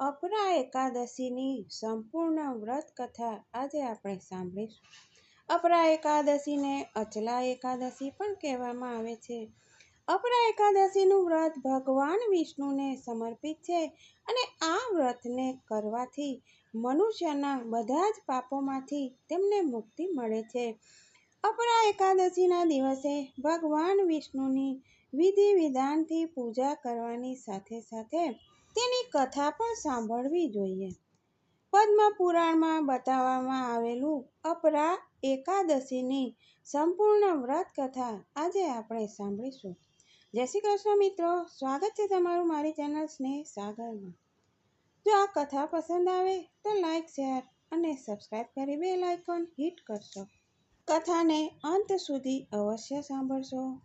અપરા એકાદશીની સંપૂર્ણ વ્રત કથા આજે આપણે સાંભળીશું. અપરા એકાદશીને અચલા એકાદશી પણ કહેવામાં આવે છે. અપરા એકાદશીનું વ્રત ભગવાન વિષ્ણુને સમર્પિત છે અને આ વ્રતને કરવાથી મનુષ્યના બધા જ પાપોમાંથી તેમને મુક્તિ મળે છે. અપરા એકાદશીના દિવસે ભગવાન વિષ્ણુની વિધિ વિધાનથી પૂજા કરવાની સાથે સાથે તેની કથા પણ સાંભળવી જોઈએ. પદ્મ પુરાણમાં બતાવવામાં આવેલું અપરા એકાદશીની સંપૂર્ણ વ્રત કથા આજે આપણે સાંભળીશું. જય શ્રી કૃષ્ણ મિત્રો, સ્વાગત છે તમારું મારી ચેનલ સ્નેહ સાગરમાં. જો આ કથા પસંદ આવે તો લાઈક, શેર અને સબસ્ક્રાઈબ કરી બે આઇકોન હિટ કરશો. કથાને અંત સુધી અવશ્ય સાંભળશો.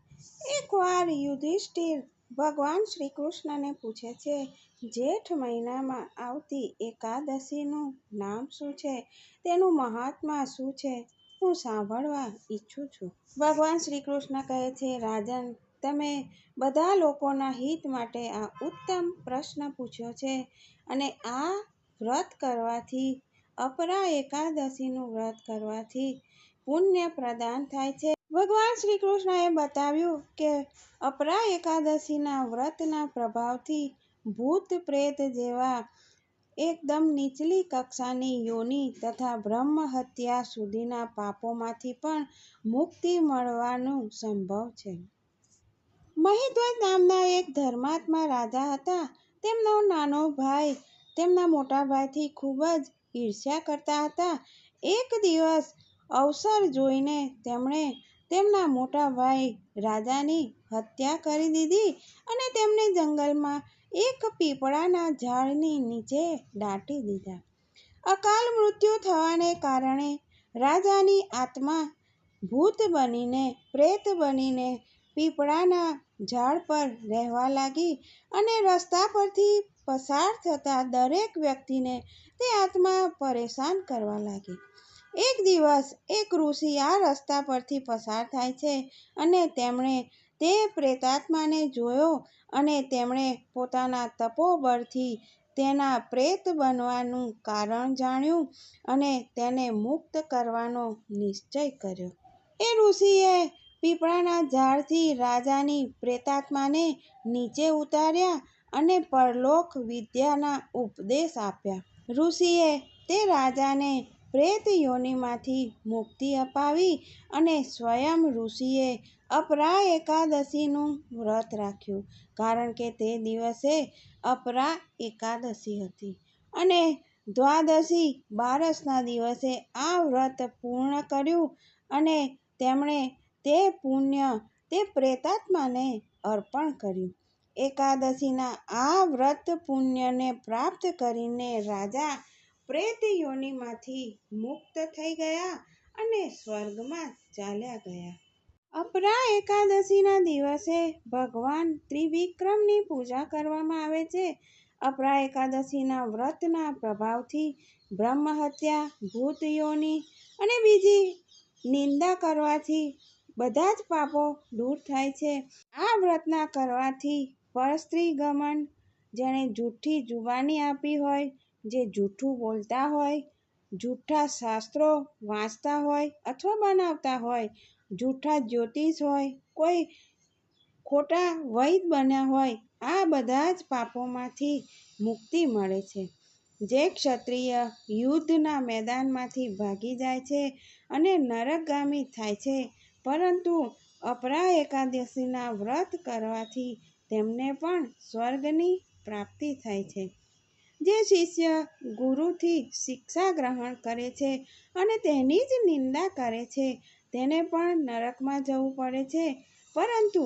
એકવાર યુધિષ્ઠિર ભગવાન શ્રી કૃષ્ણને પૂછે છે જેઠ મહિનામાં આવતી એકાદશીનું નામ શું છે? તેનું મહાત્મા શું છે? હું સાંભળવા ઈચ્છું છું. ભગવાન શ્રી કૃષ્ણ કહે છે, રાજન, તમે બધા લોકોના હિત માટે આ ઉત્તમ પ્રશ્ન પૂછ્યો છે અને આ વ્રત કરવાથી, અપરા એકાદશીનું વ્રત કરવાથી પુણ્ય પ્રદાન થાય છે. ભગવાન શ્રી કૃષ્ણએ બતાવ્યું કે અપરા એકાદશીના વ્રતના પ્રભાવથી ભૂત પ્રેત જેવા એકદમ નીચલી કક્ષાની યોનિ તથા બ્રહ્મ હત્યા સુધીના પાપોમાંથી પણ મુક્તિ મળવાનું સંભવ છે. મહિધ્વજ નામના એક ધર્માત્મા રાજા હતા. તેમનો નાનો ભાઈ તેમના મોટા ભાઈથી ખૂબ જ ઈર્ષ્યા કરતા હતા. એક દિવસ અવસર જોઈને તેમણે તેમના મોટા ભાઈ રાજાની હત્યા કરી દીધી અને તેમને જંગલમાં એક પીપળાના ઝાડની નીચે દાટી દીધા. અકાલ મૃત્યુ થવાને કારણે રાજાની આત્મા ભૂત બનીને, પ્રેત બનીને પીપળાના ઝાડ પર રહેવા લાગી અને રસ્તા પરથી પસાર થતા દરેક વ્યક્તિને તે આત્મા પરેશાન કરવા લાગી. એક દિવસ એક ઋષિ આ રસ્તા પરથી પસાર થાય છે અને તેમણે તે પ્રેતાત્માને જોયો અને તેમણે પોતાના તપોબળથી તેના પ્રેત બનવાનું કારણ જાણ્યું અને તેને મુક્ત કરવાનો નિશ્ચય કર્યો. એ ઋષિએ પીપળાના ઝાડથી રાજાની પ્રેતાત્માને નીચે ઉતાર્યા અને પરલોક વિદ્યાના ઉપદેશ આપ્યા. ઋષિએ તે રાજાને પ્રેત યોનિમાંથી મુક્તિ અપાવી અને સ્વયં ઋષિએ અપરા એકાદશીનું વ્રત રાખ્યું. કારણ કે તે દિવસે અપરા એકાદશી હતી અને દ્વાદશી બારસના દિવસે આ વ્રત પૂર્ણ કર્યું અને તેમણે તે પુણ્ય તે પ્રેતાત્માને અર્પણ કર્યું. એકાદશીના આ વ્રત પુણ્યને પ્રાપ્ત કરીને રાજા પ્રેત યોનિમાંથી મુક્ત થઈ ગયા અને સ્વર્ગમાં ચાલ્યા ગયા. અપરા એકાદશીના દિવસે ભગવાન ત્રિવિક્રમની પૂજા કરવામાં આવે છે. અપરા એકાદશીના વ્રતના પ્રભાવથી બ્રહ્મ હત્યા ભૂત યોની અને બીજી નિંદા કરવાથી બધા જ પાપો દૂર થાય છે. આ વ્રતના કરવાથી પરસ્ત્રી ગમન, જેણે જૂઠી જુબાની આપી હોય જે જૂઠું બોલતા હોય, જૂઠા શાસ્ત્રો વાંચતા હોય અથવા બનાવતા હોય, જૂઠા જ્યોતિષ હોય, કોઈ ખોટા વૈદ બન્યા હોય, આ બધા જ પાપોમાંથી મુક્તિ મળે છે. જે ક્ષત્રિય યુદ્ધના મેદાનમાંથી ભાગી જાય છે અને નરકગામી થાય છે, પરંતુ અપરા એકાદશીના વ્રત કરવાથી તેમને પણ સ્વર્ગની પ્રાપ્તિ થાય છે. જે શિષ્ય ગુરુથી શિક્ષા ગ્રહણ કરે છે અને તેની જ નિંદા કરે છે, તેને પણ નરકમાં જવું પડે છે. પરંતુ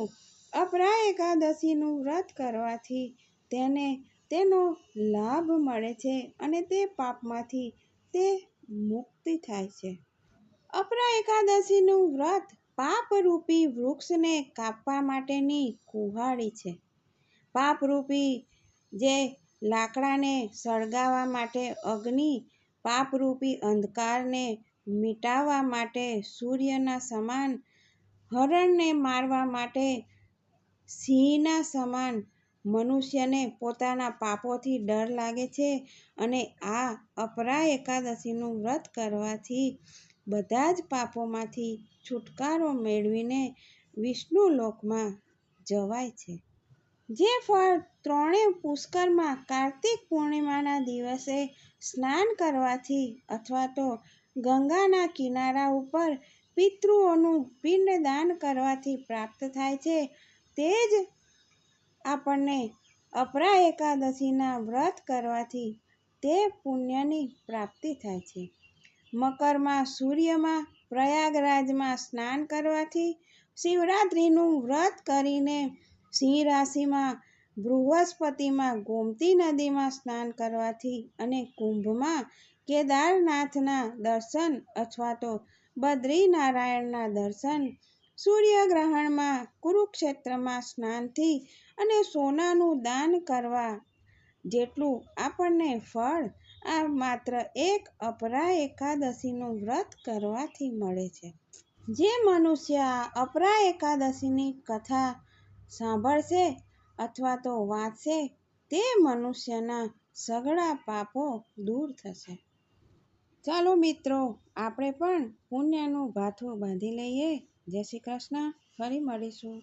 અપરા એકાદશીનું વ્રત કરવાથી તેને તેનો લાભ મળે છે અને તે પાપમાંથી તે મુક્તિ થાય છે. અપરા એકાદશીનું વ્રત પાપરૂપી વૃક્ષને કાપવા માટેની કુહાડી છે. પાપરૂપી જે લાકડાને સળગાવવા માટે અગ્નિ પાપરૂપી અંધકારને મિટાવવા માટે સૂર્યના સમાન હરણને મારવા માટે સિંહના સમાન મનુષ્યને પોતાના પાપોથી ડર લાગે છે અને આ અપરા એકાદશીનું વ્રત કરવાથી બધા જ પાપોમાંથી છુટકારો મેળવીને વિષ્ણુ લોકમાં જવાય છે. જે ફળ ત્રણેય પુષ્કરમાં કાર્તિક પૂર્ણિમાના દિવસે સ્નાન કરવાથી અથવા તો ગંગાના કિનારા ઉપર પિતૃઓનું પિંડદાન કરવાથી પ્રાપ્ત થાય છે, તે જ આપણને અપરા એકાદશીના વ્રત કરવાથી તે પુણ્યની પ્રાપ્તિ થાય છે. મકરમાં સૂર્યમાં પ્રયાગરાજમાં સ્નાન કરવાથી શિવરાત્રિનું વ્રત કરીને સિંહ રાશિમાં બૃહસ્પતિમાં ગોમતી નદીમાં સ્નાન કરવાથી અને કુંભમાં કેદારનાથના દર્શન અથવા તો બદ્રીનારાયણના દર્શન, સૂર્યગ્રહણમાં કુરુક્ષેત્રમાં સ્નાનથી અને સોનાનું દાન કરવા જેટલું આપણને ફળ, આ માત્ર એક અપરા એકાદશીનું વ્રત કરવાથી મળે છે. જે મનુષ્ય અપરા એકાદશીની કથા સાંભળશે અથવા તો વાંચશે, તે મનુષ્યના સઘળા પાપો દૂર થશે. ચાલો મિત્રો, આપણે પણ પુણ્યનું ભાથું બાંધી લઈએ. જય શ્રી કૃષ્ણ. ફરી મળીશું.